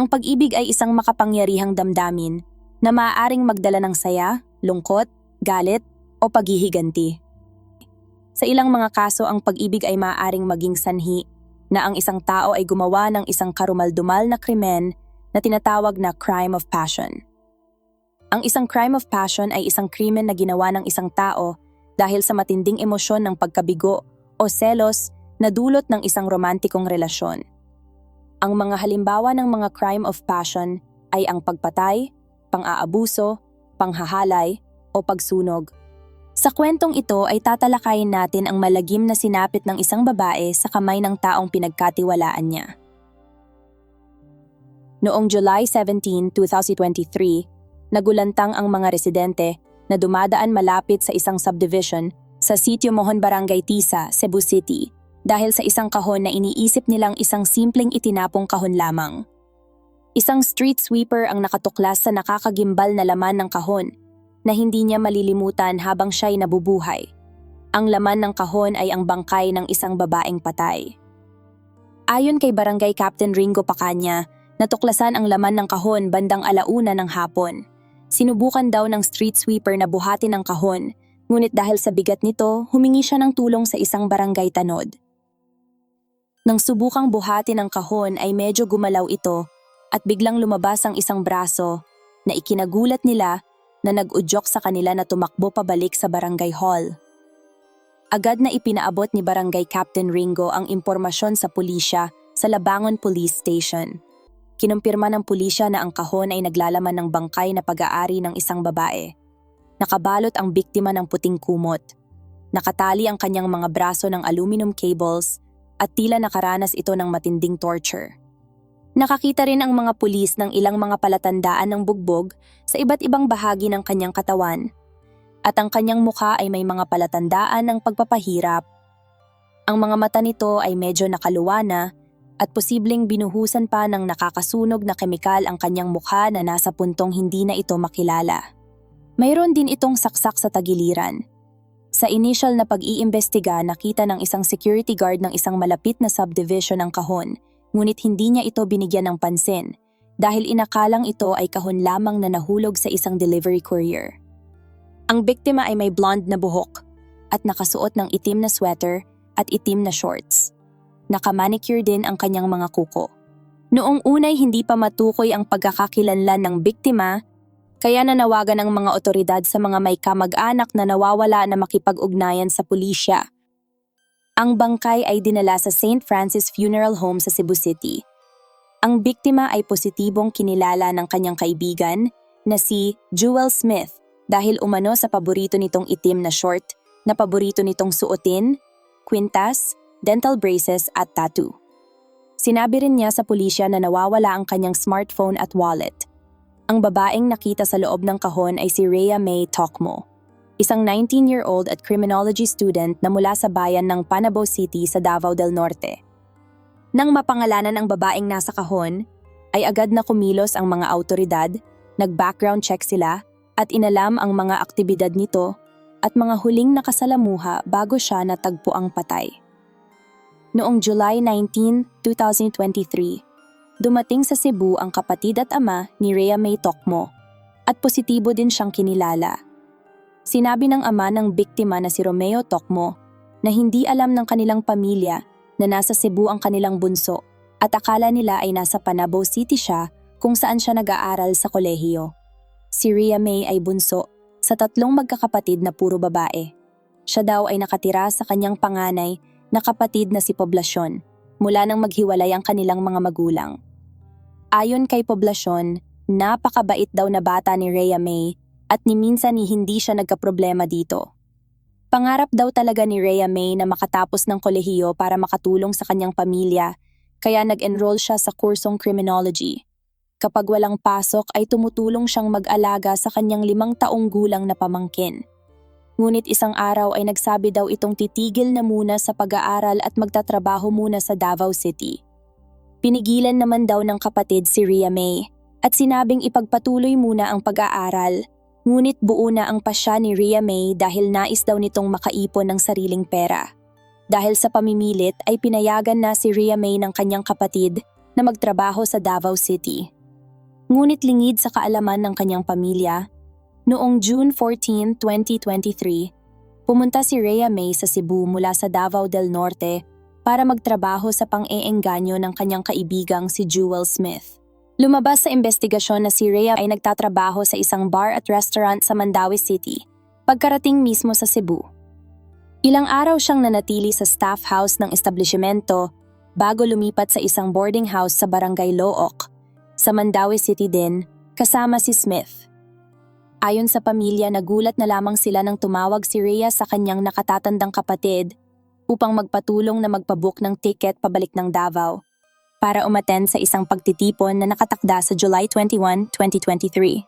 Ang pag-ibig ay isang makapangyarihang damdamin na maaaring magdala ng saya, lungkot, galit, o paghihiganti. Sa ilang mga kaso, ang pag-ibig ay maaaring maging sanhi na ang isang tao ay gumawa ng isang karumaldumal na krimen na tinatawag na crime of passion. Ang isang crime of passion ay isang krimen na ginawa ng isang tao dahil sa matinding emosyon ng pagkabigo o selos na dulot ng isang romantikong relasyon. Ang mga halimbawa ng mga crime of passion ay ang pagpatay, pang-aabuso, panghahalay, o pagsunog. Sa kwentong ito ay tatalakayin natin ang malagim na sinapit ng isang babae sa kamay ng taong pinagkatiwalaan niya. Noong July 17, 2023, nagulantang ang mga residente na dumadaan malapit sa isang subdivision sa Sitio Mohon Barangay Tisa, Cebu City dahil sa isang kahon na iniisip nilang isang simpleng itinapong kahon lamang. Isang street sweeper ang nakatuklas sa nakakagimbal na laman ng kahon na hindi niya malilimutan habang siya'y nabubuhay. Ang laman ng kahon ay ang bangkay ng isang babaeng patay. Ayon kay Barangay Captain Ringo Pacanya, natuklasan ang laman ng kahon bandang alauna ng hapon. Sinubukan daw ng street sweeper na buhatin ang kahon, ngunit dahil sa bigat nito, humingi siya ng tulong sa isang barangay tanod. Nang subukang buhatin ang kahon ay medyo gumalaw ito at biglang lumabas ang isang braso na ikinagulat nila na nag-udyok sa kanila na tumakbo pabalik sa barangay hall. Agad na ipinaabot ni Barangay Captain Ringo ang impormasyon sa pulisya sa Labangon Police Station. Kinumpirma ng pulisya na ang kahon ay naglalaman ng bangkay na pag-aari ng isang babae. Nakabalot ang biktima ng puting kumot. Nakatali ang kanyang mga braso ng aluminum cables at tila nakaranas ito ng matinding torture. Nakakita rin ang mga pulis ng ilang mga palatandaan ng bugbog sa iba't ibang bahagi ng kanyang katawan. At ang kanyang mukha ay may mga palatandaan ng pagpapahirap. Ang mga mata nito ay medyo nakaluwa na at posibleng binuhusan pa ng nakakasunog na kemikal ang kanyang mukha na nasa puntong hindi na ito makilala. Mayroon din itong saksak sa tagiliran. Sa initial na pag-iimbestiga, nakita ng isang security guard ng isang malapit na subdivision ng kahon, ngunit hindi niya ito binigyan ng pansin dahil inakalang ito ay kahon lamang na nahulog sa isang delivery courier. Ang biktima ay may blonde na buhok at nakasuot ng itim na sweater at itim na shorts. Nakamanicure din ang kanyang mga kuko. Noong unay hindi pa matukoy ang pagkakakilanlan ng biktima, kaya nanawagan ang mga otoridad sa mga may kamag-anak na nawawala na makipag-ugnayan sa pulisya. Ang bangkay ay dinala sa St. Francis Funeral Home sa Cebu City. Ang biktima ay positibong kinilala ng kanyang kaibigan na si Jewel Smith dahil umano sa paborito nitong itim na short na paborito nitong suotin, kwintas, dental braces at tattoo. Sinabi rin niya sa pulisya na nawawala ang kanyang smartphone at wallet. Ang babaeng nakita sa loob ng kahon ay si Rhea May Tokmo, isang 19-year-old at criminology student na mula sa bayan ng Panabo City sa Davao del Norte. Nang mapangalanan ang babaeng nasa kahon, ay agad na kumilos ang mga autoridad, nag-background check sila at inalam ang mga aktibidad nito at mga huling nakasalamuha bago siya natagpo ang patay. Noong July 19, 2023, dumating sa Cebu ang kapatid at ama ni Rhea May Tokmo at positibo din siyang kinilala. Sinabi ng ama ng biktima na si Romeo Tokmo na hindi alam ng kanilang pamilya na nasa Cebu ang kanilang bunso at akala nila ay nasa Panabo City siya kung saan siya nag-aaral sa kolehiyo. Si Rhea May ay bunso sa tatlong magkakapatid na puro babae. Siya daw ay nakatira sa kanyang panganay na kapatid na si Poblasyon mula nang maghiwalay ang kanilang mga magulang. Ayon kay Poblasyon, napakabait daw na bata ni Rhea May at ni minsan ni hindi siya nagkaproblema dito. Pangarap daw talaga ni Rhea May na makatapos ng kolehiyo para makatulong sa kanyang pamilya, kaya nag-enroll siya sa kursong criminology. Kapag walang pasok ay tumutulong siyang mag-alaga sa kanyang limang taong gulang na pamangkin. Ngunit isang araw ay nagsabi daw itong titigil na muna sa pag-aaral at magtatrabaho muna sa Davao City. Pinigilan naman daw ng kapatid si Rhea May at sinabing ipagpatuloy muna ang pag-aaral. Ngunit buo na ang pasya ni Rhea May dahil nais daw nitong makaipon ng sariling pera. Dahil sa pamimilit ay pinayagan na si Rhea May ng kanyang kapatid na magtrabaho sa Davao City. Ngunit lingid sa kaalaman ng kanyang pamilya, noong June 14, 2023, pumunta si Rhea May sa Cebu mula sa Davao del Norte para magtrabaho sa pang-eengganyo ng kanyang kaibigang si Jewel Smith. Lumabas sa investigasyon na si Rhea ay nagtatrabaho sa isang bar at restaurant sa Mandawi City, pagkarating mismo sa Cebu. Ilang araw siyang nanatili sa staff house ng establishmento bago lumipat sa isang boarding house sa Barangay Looc, sa Mandawi City din, kasama si Smith. Ayon sa pamilya, nagulat na lamang sila nang tumawag si Rhea sa kanyang nakatatandang kapatid upang magpatulong na magpabook ng ticket pabalik ng Davao para umattend sa isang pagtitipon na nakatakda sa July 21, 2023.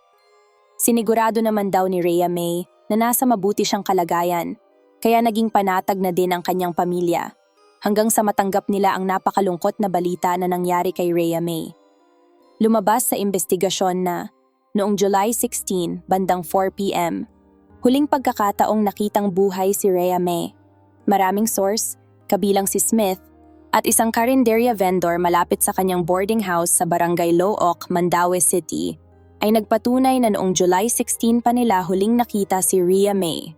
Sinigurado naman daw ni Rhea May na nasa mabuti siyang kalagayan kaya naging panatag na din ang kanyang pamilya, hanggang sa matanggap nila ang napakalungkot na balita na nangyari kay Rhea May. Lumabas sa investigasyon na, noong July 16, bandang 4pm, huling pagkakataong nakitang buhay si Rhea May. Maraming source, kabilang si Smith, at isang karinderya vendor malapit sa kanyang boarding house sa Barangay Looc, Mandaue City, ay nagpatunay na noong July 16 pa nila huling nakita si Rhea May.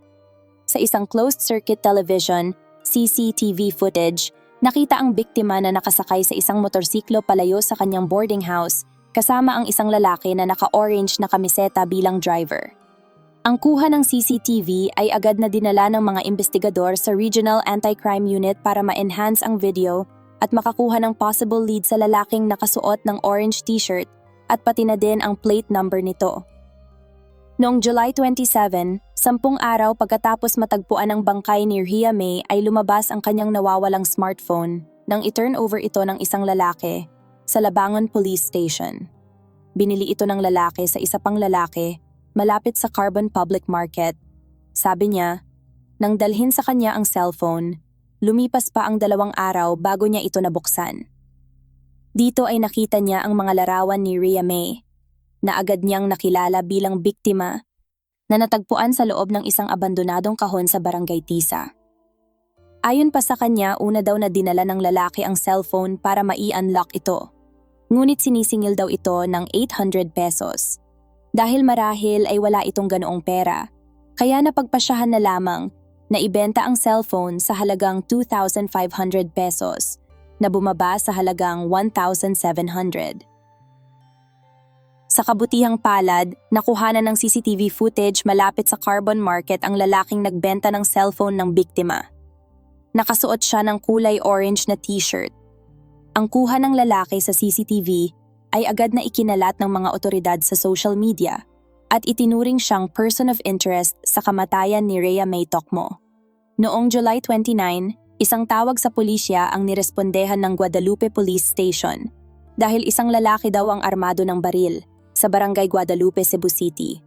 Sa isang closed-circuit television, CCTV footage, nakita ang biktima na nakasakay sa isang motorsiklo palayo sa kanyang boarding house kasama ang isang lalaki na naka-orange na kamiseta bilang driver. Ang kuha ng CCTV ay agad na dinala ng mga investigador sa Regional Anti-Crime Unit para ma-enhance ang video at makakuha ng possible lead sa lalaking nakasuot ng orange t-shirt at pati na din ang plate number nito. Noong July 27, sampung araw pagkatapos matagpuan ang bangkay ni Rhea May ay lumabas ang kanyang nawawalang smartphone nang i-turn over ito ng isang lalaki sa Labangon Police Station. Binili ito ng lalaki sa isa pang lalaki malapit sa Carbon Public Market. Sabi niya, nang dalhin sa kanya ang cellphone, lumipas pa ang dalawang araw bago niya ito nabuksan. Dito ay nakita niya ang mga larawan ni Rhea May na agad niyang nakilala bilang biktima na natagpuan sa loob ng isang abandonadong kahon sa Barangay Tisa. Ayon pa sa kanya, una daw na dinala ng lalaki ang cellphone para mai-unlock ito. Ngunit sinisingil daw ito ng 800 pesos. Dahil marahil ay wala itong ganoong pera, kaya napagpasyahan na lamang na ibenta ang cellphone sa halagang 2,500 pesos na bumaba sa halagang 1,700. Sa kabutihang palad, nakuhanan ng CCTV footage malapit sa Carbon Market ang lalaking nagbenta ng cellphone ng biktima. Nakasuot siya ng kulay orange na t-shirt. Ang kuha ng lalaki sa CCTV ay agad na ikinalat ng mga otoridad sa social media at itinuring siyang person of interest sa kamatayan ni Rhea May Tokmo. Noong July 29, isang tawag sa pulisya ang nirespondehan ng Guadalupe Police Station dahil isang lalaki daw ang armado ng baril sa Barangay Guadalupe, Cebu City.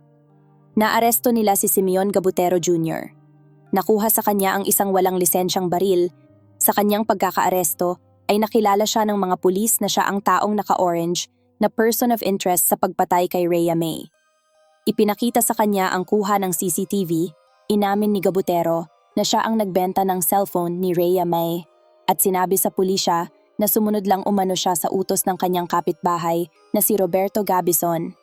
Naaresto nila si Simeon Gabutero Jr. Nakuha sa kanya ang isang walang lisensyang baril. Sa kanyang pagkakaaresto ay nakilala siya ng mga pulis na siya ang taong naka-orange na person of interest sa pagpatay kay Rhea May. Ipinakita sa kanya ang kuha ng CCTV, inamin ni Gabutero na siya ang nagbenta ng cellphone ni Rhea May at sinabi sa pulisya na sumunod lang umano siya sa utos ng kanyang kapitbahay na si Roberto Gabison.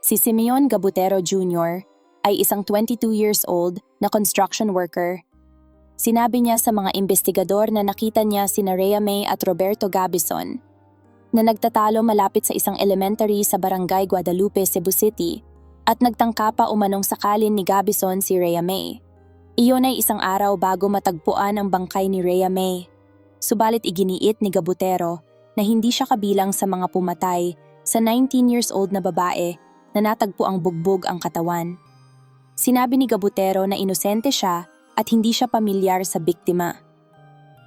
Si Simeon Gabutero Jr. ay isang 22 years old na construction worker. Sinabi niya sa mga investigador na nakita niya si Narea May at Roberto Gabison na nagtatalo malapit sa isang elementary sa barangay Guadalupe, Cebu City at nagtangka pa umanong sakalin ni Gabison si Rhea May. Iyon ay isang araw bago matagpuan ang bangkay ni Rhea May. Subalit iginiit ni Gabutero na hindi siya kabilang sa mga pumatay sa 19 years old na babae na natagpo ang bugbog ang katawan. Sinabi ni Gabutero na inosente siya at hindi siya pamilyar sa biktima.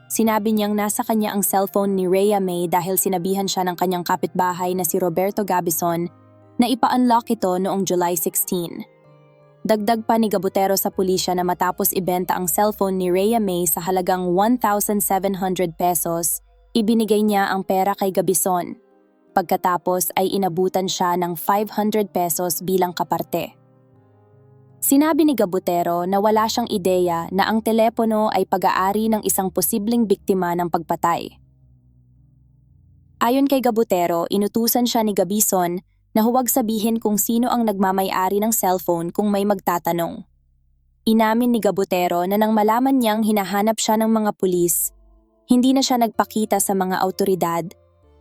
Sinabi niyang nasa kanya ang cellphone ni Rhea May dahil sinabihan siya ng kanyang kapitbahay na si Roberto Gabison na ipa-unlock ito noong July 16. Dagdag pa ni Gabutero sa pulisya na matapos ibenta ang cellphone ni Rhea May sa halagang 1,700 pesos, ibinigay niya ang pera kay Gabison. Pagkatapos ay inabutan siya ng 500 pesos bilang kaparte. Sinabi ni Gabutero na wala siyang ideya na ang telepono ay pag-aari ng isang posibleng biktima ng pagpatay. Ayon kay Gabutero, inutusan siya ni Gabison na huwag sabihin kung sino ang nagmamay-ari ng cellphone kung may magtatanong. Inamin ni Gabutero na nang malaman niyang hinahanap siya ng mga pulis, hindi na siya nagpakita sa mga autoridad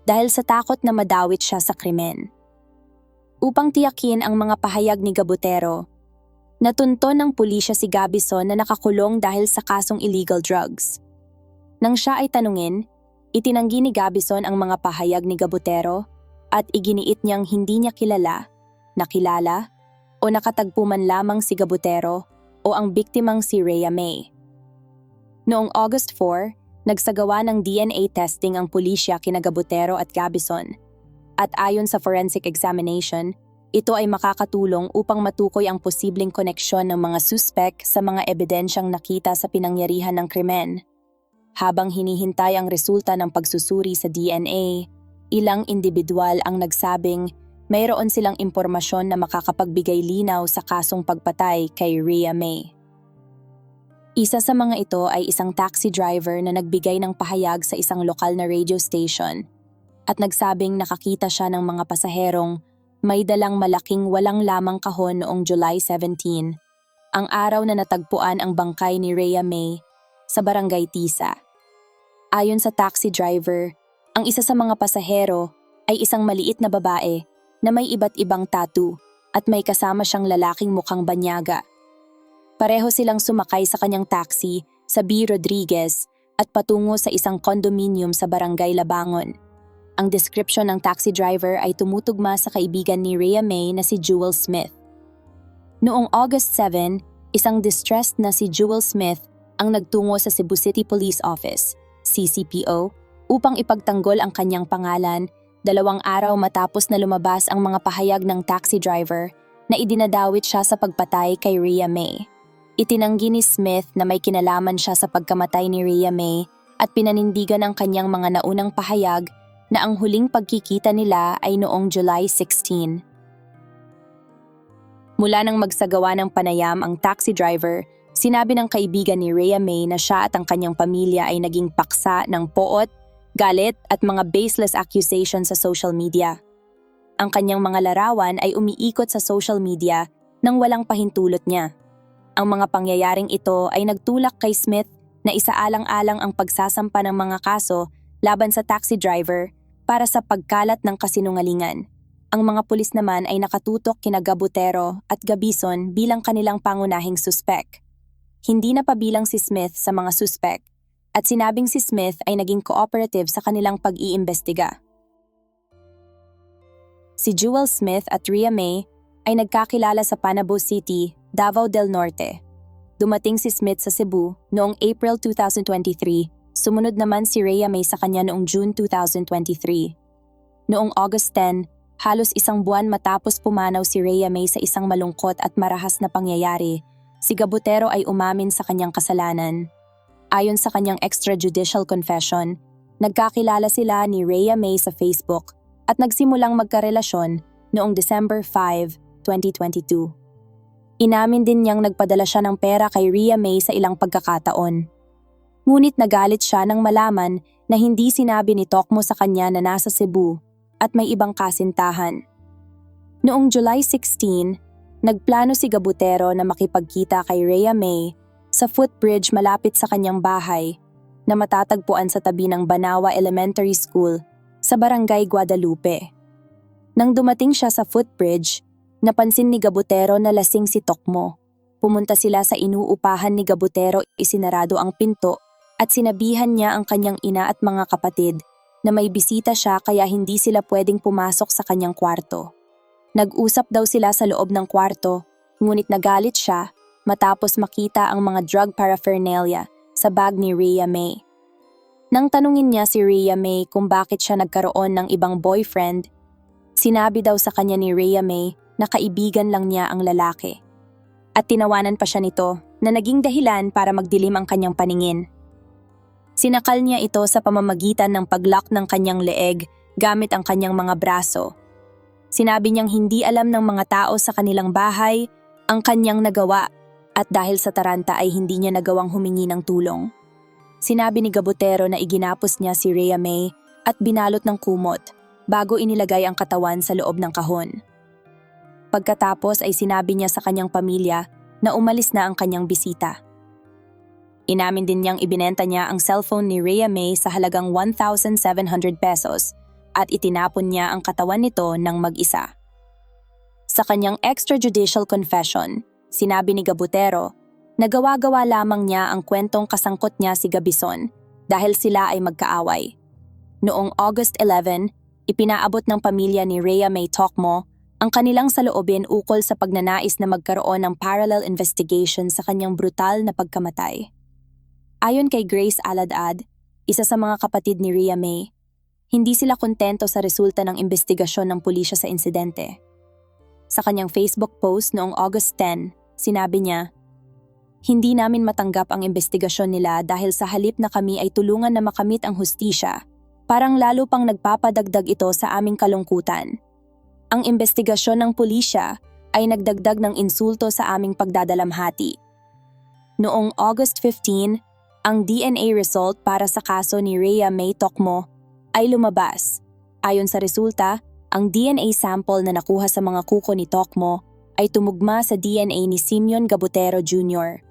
dahil sa takot na madawit siya sa krimen. Upang tiyakin ang mga pahayag ni Gabutero, natunto ng pulisya si Gabison na nakakulong dahil sa kasong illegal drugs. Nang siya ay tanungin, itinanggi ni Gabison ang mga pahayag ni Gabutero at iginiit niyang hindi niya kilala, nakilala, o nakatagpo man lamang si Gabutero o ang biktimang si Rhea May. Noong August 4, nagsagawa ng DNA testing ang pulisya kina Gabutero at Gabison. At ayon sa forensic examination, ito ay makakatulong upang matukoy ang posibleng koneksyon ng mga suspek sa mga ebidensyang nakita sa pinangyarihan ng krimen. Habang hinihintay ang resulta ng pagsusuri sa DNA, ilang individual ang nagsabing mayroon silang impormasyon na makakapagbigay linaw sa kasong pagpatay kay Rhea May. Isa sa mga ito ay isang taxi driver na nagbigay ng pahayag sa isang lokal na radio station at nagsabing nakakita siya ng mga pasaherong may dalang malaking walang lamang kahon noong July 17, ang araw na natagpuan ang bangkay ni Rhea May sa barangay Tisa. Ayon sa taxi driver, ang isa sa mga pasahero ay isang maliit na babae na may iba't ibang tattoo at may kasama siyang lalaking mukhang banyaga. Pareho silang sumakay sa kanyang taxi sa B. Rodriguez at patungo sa isang condominium sa Barangay Labangon. Ang description ng taxi driver ay tumutugma sa kaibigan ni Rhea May na si Jewel Smith. Noong August 7, isang distressed na si Jewel Smith ang nagtungo sa Cebu City Police Office, CCPO, upang ipagtanggol ang kanyang pangalan dalawang araw matapos na lumabas ang mga pahayag ng taxi driver na idinadawit siya sa pagpatay kay Rhea May. Itinanggi ni Smith na may kinalaman siya sa pagkamatay ni Rhea May at pinanindigan ang kanyang mga naunang pahayag na ang huling pagkikita nila ay noong July 16. Mula nang magsagawa ng panayam ang taxi driver, sinabi ng kaibigan ni Rhea May na siya at ang kanyang pamilya ay naging paksa ng poot, galit at mga baseless accusations sa social media. Ang kanyang mga larawan ay umiikot sa social media nang walang pahintulot niya. Ang mga pangyayaring ito ay nagtulak kay Smith na isaalang-alang ang pagsasampa ng mga kaso laban sa taxi driver para sa pagkalat ng kasinungalingan. Ang mga pulis naman ay nakatutok kina Gabutero at Gabison bilang kanilang pangunahing suspek. Hindi na pabilang si Smith sa mga suspek at sinabing si Smith ay naging cooperative sa kanilang pag-iimbestiga. Si Jewel Smith at Rhea May ay nagkakilala sa Panabo City, Davao del Norte. Dumating si Smith sa Cebu noong April 2023, sumunod naman si Rhea May sa kanya noong June 2023. Noong August 10, halos isang buwan matapos pumanaw si Rhea May sa isang malungkot at marahas na pangyayari, si Gabutero ay umamin sa kanyang kasalanan. Ayon sa kanyang extrajudicial confession, nagkakilala sila ni Rhea May sa Facebook at nagsimulang magkarelasyon noong December 5, 2022. Inamin din niyang nagpadala siya ng pera kay Rhea May sa ilang pagkakataon. Ngunit nagalit siya nang malaman na hindi sinabi ni Tokmo sa kanya na nasa Cebu at may ibang kasintahan. Noong July 16, nagplano si Gabutero na makipagkita kay Rhea May sa footbridge malapit sa kanyang bahay na matatagpuan sa tabi ng Banawa Elementary School sa Barangay Guadalupe. Nang dumating siya sa footbridge, napansin ni Gabutero na lasing si Tokmo. Pumunta sila sa inuupahan ni Gabutero, isinarado ang pinto at sinabihan niya ang kanyang ina at mga kapatid na may bisita siya kaya hindi sila pwedeng pumasok sa kanyang kwarto. Nag-usap daw sila sa loob ng kwarto, ngunit nagalit siya matapos makita ang mga drug paraphernalia sa bag ni Rhea May. Nang tanungin niya si Rhea May kung bakit siya nagkaroon ng ibang boyfriend, sinabi daw sa kanya ni Rhea May na kaibigan lang niya ang lalaki. At tinawanan pa siya nito na naging dahilan para magdilim ang kanyang paningin. Sinakal niya ito sa pamamagitan ng paglock ng kanyang leeg gamit ang kanyang mga braso. Sinabi niyang hindi alam ng mga tao sa kanilang bahay ang kanyang nagawa at dahil sa taranta ay hindi niya nagawang humingi ng tulong. Sinabi ni Gabutero na iginapos niya si Rhea May at binalot ng kumot bago inilagay ang katawan sa loob ng kahon. Pagkatapos ay sinabi niya sa kanyang pamilya na umalis na ang kanyang bisita. Inamin din niyang ibinenta niya ang cellphone ni Rhea May sa halagang 1,700 pesos at itinapon niya ang katawan nito ng mag-isa. Sa kanyang extrajudicial confession, sinabi ni Gabutero na gawa-gawa lamang niya ang kwentong kasangkot niya si Gabison dahil sila ay magkaaway. Noong August 11, ipinaabot ng pamilya ni Rhea May Tokmo ang kanilang saloobin ukol sa pagnanais na magkaroon ng parallel investigation sa kanyang brutal na pagkamatay. Ayon kay Grace Aladad, isa sa mga kapatid ni Rhea May, hindi sila kontento sa resulta ng investigasyon ng pulisya sa insidente. Sa kanyang Facebook post noong August 10, sinabi niya, Hindi namin matanggap ang investigasyon nila dahil sa halip na kami ay tulungan na makamit ang hustisya, parang lalo pang nagpapadagdag ito sa aming kalungkutan. Ang investigasyon ng pulisya ay nagdagdag ng insulto sa aming pagdadalamhati. Noong August 15, ang DNA result para sa kaso ni Rhea May Tokmo ay lumabas. Ayon sa resulta, ang DNA sample na nakuha sa mga kuko ni Tokmo ay tumugma sa DNA ni Simeon Gabutero Jr.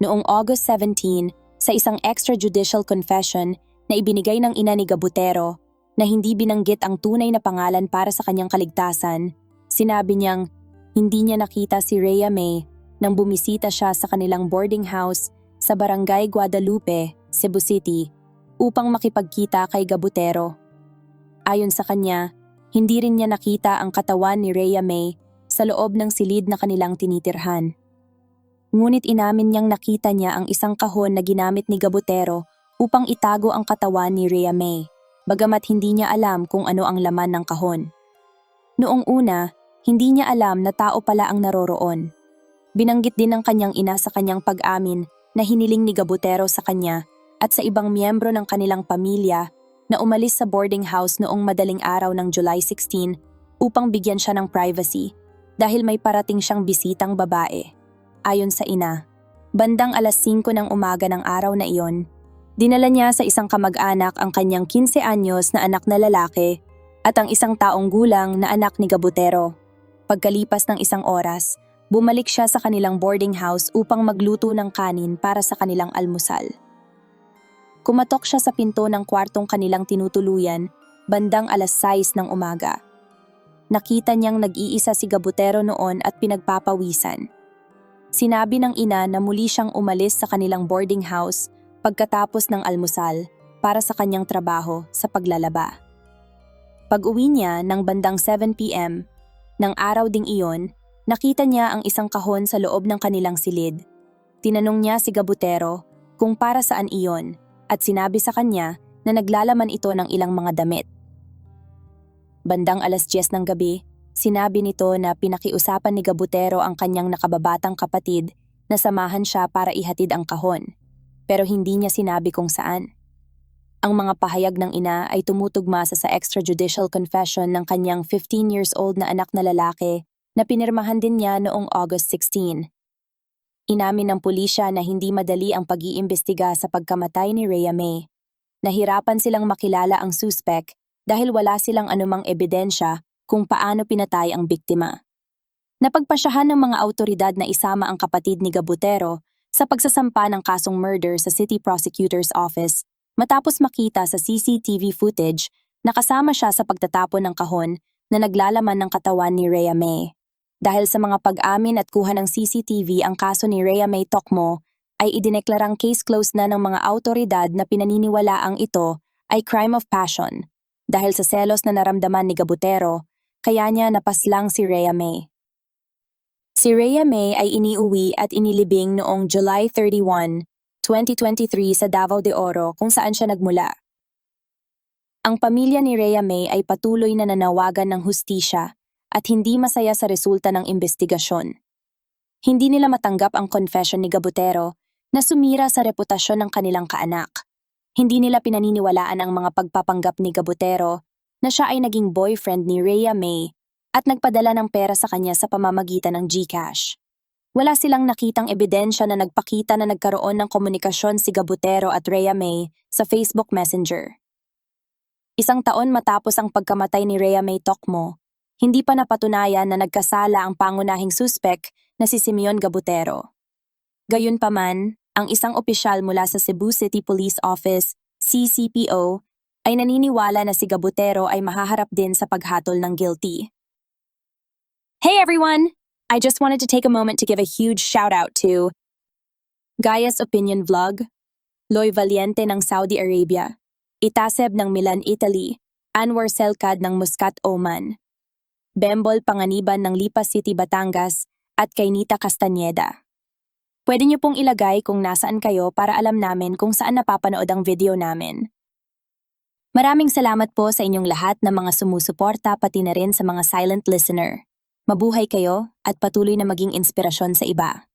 Noong August 17, sa isang extrajudicial confession na ibinigay ng ina ni Gabutero na hindi binanggit ang tunay na pangalan para sa kanyang kaligtasan, sinabi niyang hindi niya nakita si Rhea May nang bumisita siya sa kanilang boarding house sa Barangay Guadalupe, Cebu City, upang makipagkita kay Gabutero. Ayon sa kanya, hindi rin niya nakita ang katawan ni Rhea May sa loob ng silid na kanilang tinitirhan. Ngunit inamin niyang nakita niya ang isang kahon na ginamit ni Gabutero upang itago ang katawan ni Rhea May, bagamat hindi niya alam kung ano ang laman ng kahon. Noong una, hindi niya alam na tao pala ang naroroon. Binanggit din ng kanyang ina sa kanyang pag-amin na hiniling ni Gabutero sa kanya at sa ibang miyembro ng kanilang pamilya na umalis sa boarding house noong madaling araw ng July 16 upang bigyan siya ng privacy dahil may parating siyang bisitang babae. Ayon sa ina, bandang alas 5 ng umaga ng araw na iyon, dinala niya sa isang kamag-anak ang kanyang 15 anyos na anak na lalaki at ang isang taong gulang na anak ni Gabutero. Pagkalipas ng isang oras, bumalik siya sa kanilang boarding house upang magluto ng kanin para sa kanilang almusal. Kumatok siya sa pinto ng kwartong kanilang tinutuluyan bandang alas 6 ng umaga. Nakita niyang nag-iisa si Gabutero noon at pinagpapawisan. Sinabi ng ina na muli siyang umalis sa kanilang boarding house pagkatapos ng almusal para sa kanyang trabaho sa paglalaba. Pag-uwi niya ng bandang 7pm, ng araw ding iyon, Nakita niya ang isang kahon sa loob ng kanilang silid. Tinanong niya si Gabutero kung para saan iyon at sinabi sa kanya na naglalaman ito ng ilang mga damit. Bandang alas 10 ng gabi, sinabi nito na pinakiusapan ni Gabutero ang kanyang nakababatang kapatid na samahan siya para ihatid ang kahon, pero hindi niya sinabi kung saan. Ang mga pahayag ng ina ay tumutugma sa, sa extrajudicial confession ng kanyang 15 years old na anak na lalaki na pinirmahan din niya noong August 16. Inamin ng pulisya na hindi madali ang pag-iimbestiga sa pagkamatay ni Rhea May. Nahirapan silang makilala ang suspect dahil wala silang anumang ebidensya kung paano pinatay ang biktima. Napagpasyahan ng mga autoridad na isama ang kapatid ni Gabutero sa pagsasampa ng kasong murder sa City Prosecutor's Office matapos makita sa CCTV footage na kasama siya sa pagtatapon ng kahon na naglalaman ng katawan ni Rhea May. Dahil sa mga pag-amin at kuha ng CCTV ang kaso ni Rhea May Tokmo, ay idineklarang case closed na ng mga autoridad na pinaniniwalaang ito ay crime of passion. Dahil sa selos na naramdaman ni Gabutero, kaya niya napaslang si Rhea May. Si Rhea May ay iniuwi at inilibing noong July 31, 2023 sa Davao de Oro kung saan siya nagmula. Ang pamilya ni Rhea May ay patuloy na nanawagan ng hustisya at hindi masaya sa resulta ng investigasyon. Hindi nila matanggap ang confession ni Gabutero na sumira sa reputasyon ng kanilang kaanak. Hindi nila pinaniniwalaan ang mga pagpapanggap ni Gabutero na siya ay naging boyfriend ni Rhea May at nagpadala ng pera sa kanya sa pamamagitan ng GCash. Wala silang nakitang ebidensya na nagpakita na nagkaroon ng komunikasyon si Gabutero at Rhea May sa Facebook Messenger. Isang taon matapos ang pagkamatay ni Rhea May Tokmo, hindi pa napatunayan na nagkasala ang pangunahing suspek na si Simeon Gabutero. Gayunpaman, ang isang opisyal mula sa Cebu City Police Office, CCPO, ay naniniwala na si Gabutero ay mahaharap din sa paghatol ng guilty. Hey everyone! I just wanted to take a moment to give a huge shout out to Gaia's Opinion Vlog, Loy Valiente ng Saudi Arabia, Itaseb ng Milan, Italy, Anwar Selkad ng Muscat, Oman, Bembol Panganiban ng Lipa City, Batangas, at Kainita Castañeda. Pwede niyo pong ilagay kung nasaan kayo para alam namin kung saan napapanood ang video namin. Maraming salamat po sa inyong lahat na mga sumusuporta pati na rin sa mga silent listener. Mabuhay kayo at patuloy na maging inspirasyon sa iba.